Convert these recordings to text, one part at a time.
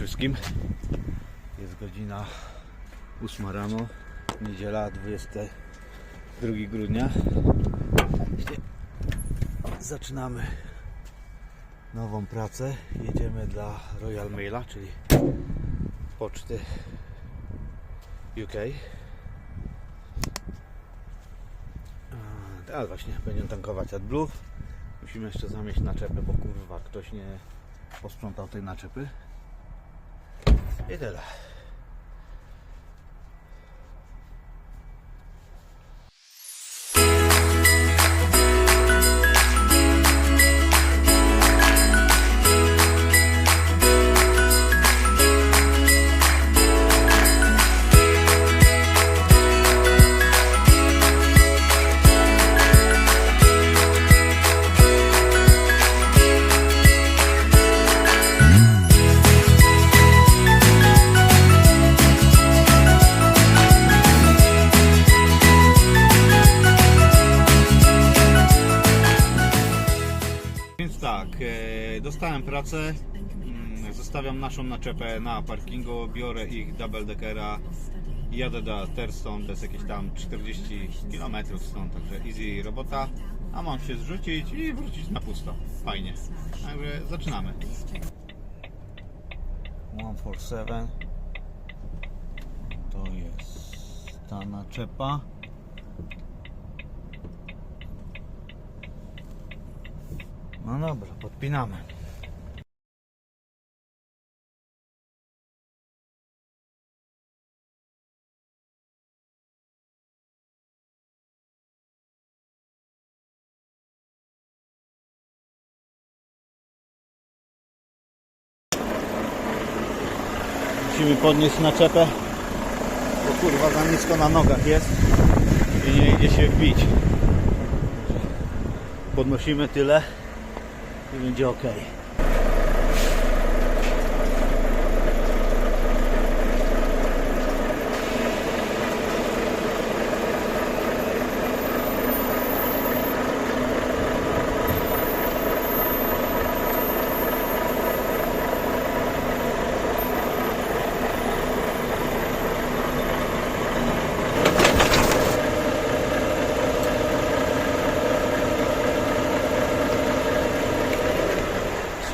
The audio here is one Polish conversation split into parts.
wszystkim. Jest godzina 8 rano, niedziela 22 grudnia. Zaczynamy nową pracę. Jedziemy dla Royal Maila, czyli poczty UK. A, właśnie będziemy tankować AdBlue. Musimy jeszcze zamieść naczepę, bo kurwa ktoś nie posprzątał tej naczepy. I tyle. Pracę, mm, zostawiam naszą naczepę na parkingu, biorę ich double deckera jadę do Terston, to jest jakieś tam 40 km stąd, także easy robota, a mam się zrzucić i wrócić na pusto. Fajnie. Także zaczynamy. 147 to jest ta naczepa. No dobra, podpinamy. Musimy podnieść naczepę, bo kurwa za nisko na nogach jest i nie idzie się wbić. Podnosimy tyle i będzie ok.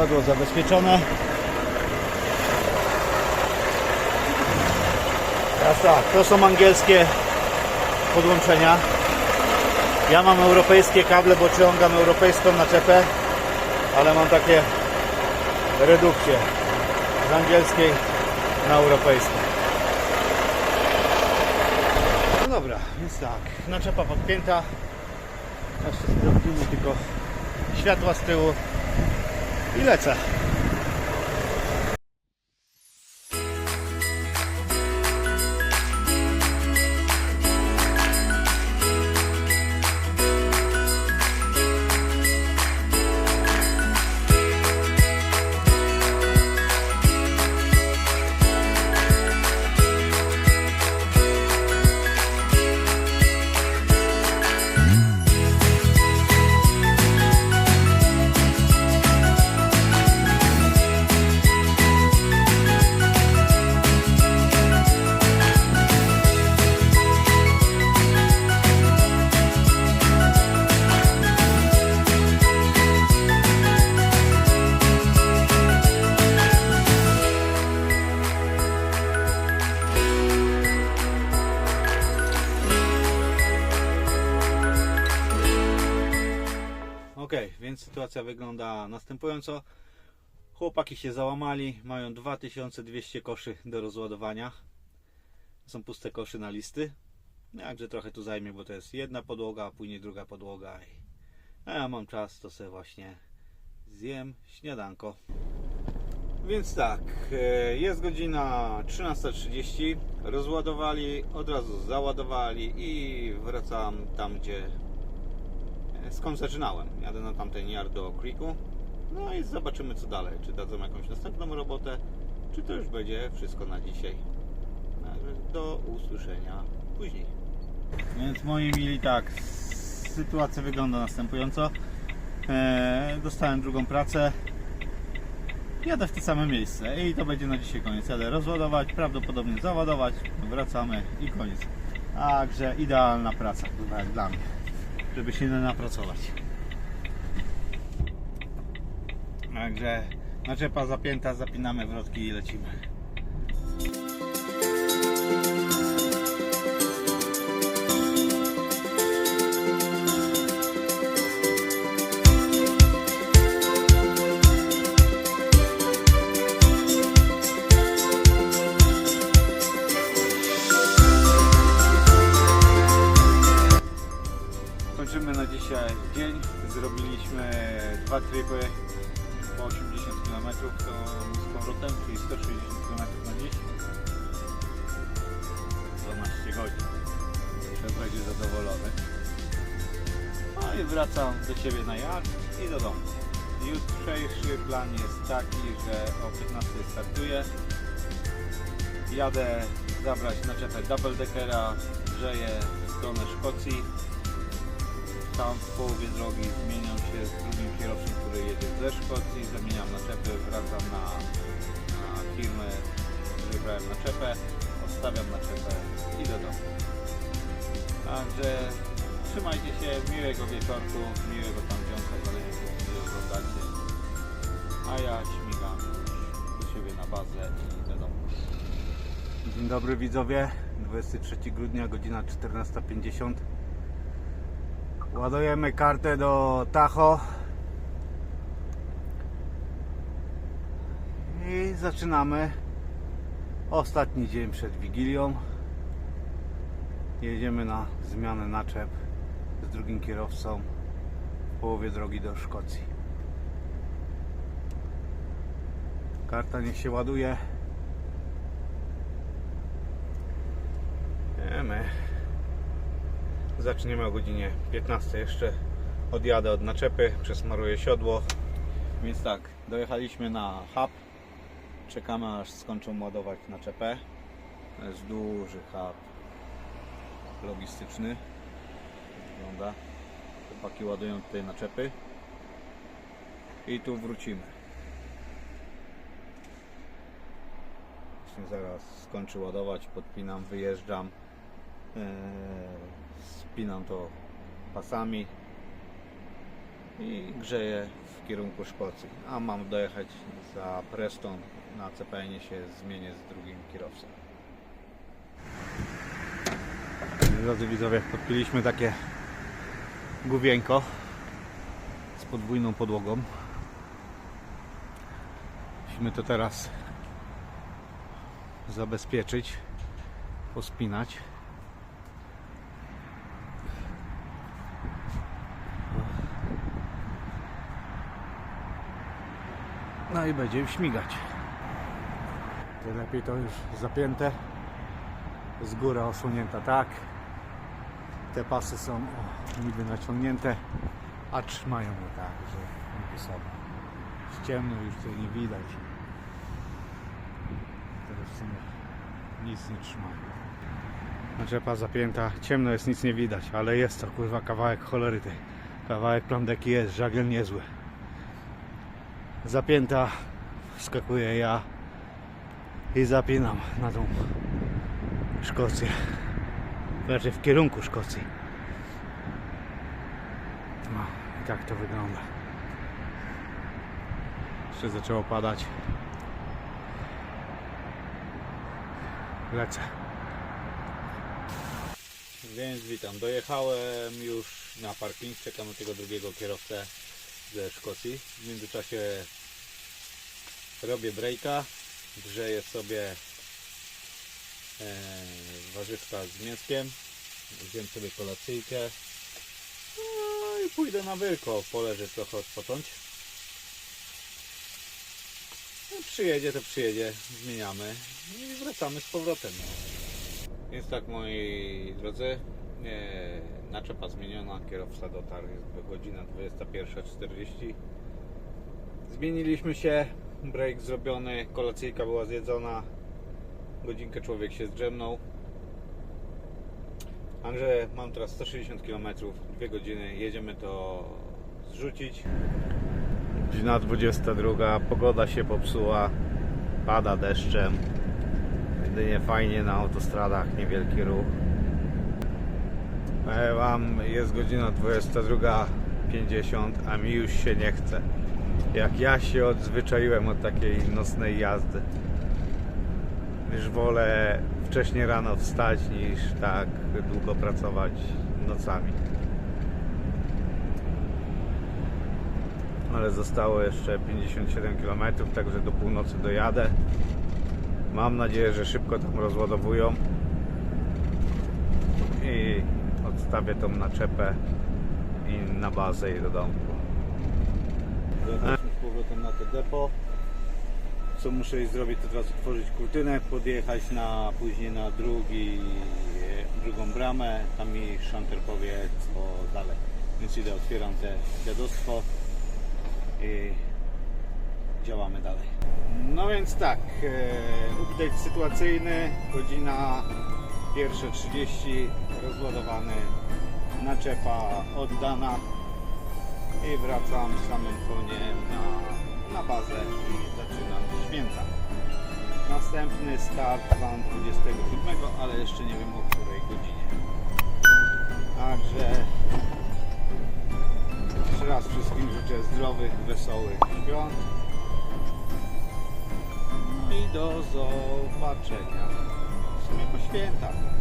Siodło zabezpieczone. Teraz tak, to są angielskie podłączenia. Ja mam europejskie kable, bo ciągam europejską naczepę, ale mam takie redukcje z angielskiej na europejską. No dobra, więc tak, naczepa podpięta. Jeszcze sprawdzimy tylko światła z tyłu i lecę. Sytuacja wygląda następująco. Chłopaki się załamali, mają 2200 koszy do rozładowania. Są puste koszy na listy. Jakże trochę tu zajmie, bo to jest jedna podłoga, a później druga podłoga. A ja mam czas, to sobie właśnie zjem śniadanko. Więc tak, e, jest godzina 13.30. Rozładowali, od razu załadowali i wracam tam, gdzie skąd zaczynałem. Jadę na tamten yard do Creeku. No i zobaczymy co dalej. Czy dadzą jakąś następną robotę, czy to już będzie wszystko na dzisiaj. Do usłyszenia później. Więc moi mili tak, sytuacja wygląda następująco. E, dostałem drugą pracę. jadę w to same miejsce i to będzie na dzisiaj koniec. Jadę rozładować, prawdopodobnie załadować, wracamy i koniec. Także idealna praca dla mnie, żeby się napracować. Także naczepa zapięta, zapinamy wrotki i lecimy. Czyli 160 km na dziś. 12 godzin. Szef będzie zadowolony. No i wracam do siebie na jacht i do domu. Jutrzejszy plan jest taki, że o 15 startuję. Jadę zabrać naczepę double deckera, grzeję w stronę Szkocji tam w połowie drogi zmieniam się z drugim kierowcą, który jedzie ze Szkocji, zamieniam naczepy, wracam na, na firmę, z której brałem naczepę, odstawiam naczepę i do domu. Także trzymajcie się, miłego wieczorku, miłego tam dzionka, zależy sobie oglądacie. A ja śmigam do siebie na bazę i do domu. Dzień dobry widzowie, 23 grudnia, godzina 14.50. Ładujemy kartę do Tacho. I zaczynamy ostatni dzień przed Wigilią. Jedziemy na zmianę naczep z drugim kierowcą w połowie drogi do Szkocji. Karta niech się ładuje. Wiemy. Zaczniemy o godzinie 15 jeszcze. Odjadę od naczepy, przesmaruję siodło. Więc tak, dojechaliśmy na hub. Czekamy aż skończą ładować naczepę. To jest duży hub logistyczny. Wygląda. Chłopaki ładują tutaj naczepy. I tu wrócimy. Zaraz skończy ładować, podpinam, wyjeżdżam. Eee, spinam to pasami i grzeję kierunku Szkocji. A mam dojechać za Preston na CPN się zmienię z drugim kierowcą. Drodzy widzowie, podpiliśmy takie główienko z podwójną podłogą. Musimy to teraz zabezpieczyć, pospinać. No i będzie śmigać. Lepiej to już zapięte. Z góry osunięta tak. Te pasy są niby naciągnięte, a trzymają je tak, że niby są. Jest ciemno, już tutaj nie widać. Teraz w sumie nic nie trzymają. Naczepa zapięta, ciemno jest, nic nie widać, ale jest to kurwa kawałek cholery tej. Kawałek plandeki jest, żagiel niezły zapięta, wskakuję ja i zapinam na tą Szkocję. Znaczy w kierunku Szkocji. No i tak to wygląda. Jeszcze zaczęło padać. Lecę. Więc witam. Dojechałem już na parking. Czekam na tego drugiego kierowcę ze Szkocji. W międzyczasie robię breaka, grzeję sobie e, warzywka z mięskiem, zjem sobie kolacyjkę no i pójdę na wylko, poleżę trochę odpocząć. No, przyjedzie to przyjedzie, zmieniamy i wracamy z powrotem. Więc tak moi drodzy, naczepa zmieniona, kierowca dotarł, jest godzina 21.40. Zmieniliśmy się, break zrobiony, kolacyjka była zjedzona, godzinkę człowiek się zdrzemnął. Także mam teraz 160 km, 2 godziny, jedziemy to zrzucić. Godzina 22, pogoda się popsuła, pada deszczem. Jedynie fajnie na autostradach, niewielki ruch. Wam, jest godzina 22.50, a mi już się nie chce. Jak ja się odzwyczaiłem od takiej nocnej jazdy. Już wolę wcześniej rano wstać niż tak długo pracować nocami. Ale zostało jeszcze 57 km, także do północy dojadę. Mam nadzieję, że szybko tam rozładowują i odstawię tą naczepę i na bazę i do domku. Wracamy z powrotem na to depo. Co muszę zrobić, to teraz otworzyć kurtynę, podjechać na, później na drugi, drugą bramę. Tam mi szanter powie co dalej. Więc idę, otwieram te dziadostwo i działamy dalej. No więc tak, e, update sytuacyjny, godzina pierwsze 30, rozładowany, naczepa oddana i wracam samym koniem na, na bazę i zaczynam święta. Następny start plan 27, ale jeszcze nie wiem o której godzinie. Także jeszcze raz wszystkim życzę zdrowych, wesołych świąt. No i do zobaczenia w sumie po świętach.